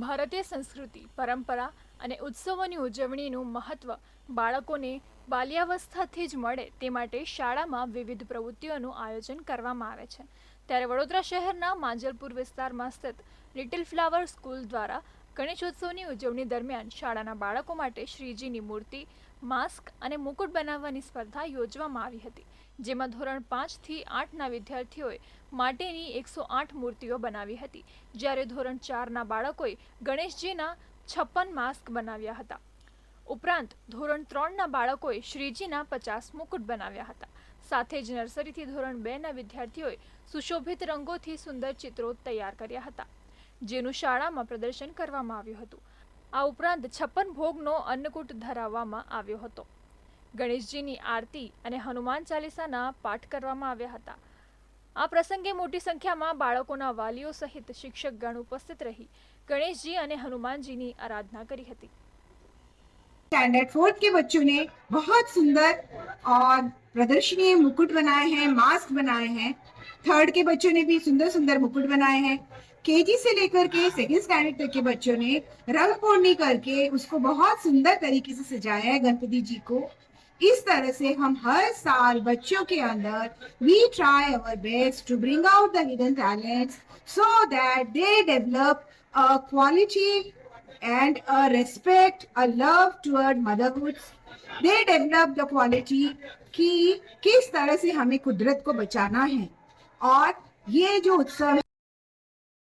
ભારતીય સંસ્કૃતિ, પરંપરા અને ઉત્સવોની ઉજવણીનું મહત્વ બાળકોને બાલ્યાવસ્થાથી જ મળે તે માટે શાળામાં વિવિધ પ્રવૃત્તિઓનું આયોજન કરવામાં આવે છે. ત્યારે વડોદરા શહેરના માંજલપુર વિસ્તારમાં સ્થિત લિટિલ ફ્લાવર સ્કૂલ દ્વારા ગણેશોત્સવની ઉજવણી દરમિયાન શાળાના બાળકો માટે શ્રીજીની મૂર્તિ, માસ્ક અને મુકુટ બનાવવાની સ્પર્ધા યોજવામાં આવી હતી, જેમાં ધોરણ પાંચથી આઠના વિદ્યાર્થીઓએ માટેની એકસો આઠ મૂર્તિઓ બનાવી હતી, જ્યારે ધોરણ ચારના બાળકોએ ગણેશજીના છપ્પન માસ્ક બનાવ્યા હતા. ઉપરાંત, ધોરણ ત્રણના બાળકોએ શ્રીજીના પચાસ મુકુટ બનાવ્યા હતા. સાથે જ નર્સરીથી ધોરણ બેના વિદ્યાર્થીઓએ સુશોભિત રંગોથી સુંદર ચિત્રો તૈયાર કર્યા હતા. જેનું શાળામાં પ્રદર્શન કરવામાં આવ્યું હતું આ ઉપરાંત છપ્પન ભોગનો અન્નકૂટ ધરાવવામાં આવ્યો હતો ગણેશજીની આરતી અને હનુમાન ચાલીસાના પાઠ કરવામાં આવ્યા હતા આ પ્રસંગે મોટી સંખ્યામાં બાળકોના વાલીઓ સહિત શિક્ષકગણ ઉપસ્થિત રહી ગણેશજી અને હનુમાનજીની આરાધના કરી હતી स्टैंडर्ड फोर्थ के बच्चों ने बहुत सुंदर और प्रदर्शनीय मुकुट बनाए हैं मास्क बनाए हैं थर्ड के बच्चों ने भी सुंदर सुंदर मुकुट बनाए हैं। केजी से लेकर के सेकंड स्टैंडर्ड तक के बच्चों ने रंग पूर्णी करके उसको बहुत सुंदर तरीके से सजाया है गणपति जी को। इस तरह से हम हर साल बच्चों के अंदर we try our best to bring out the hidden talents so that they develop a quality and a respect, a love toward motherhood. They develop the quality कि किस तरह से हमें कुदरत को बचाना है। और ये जो उत्सव है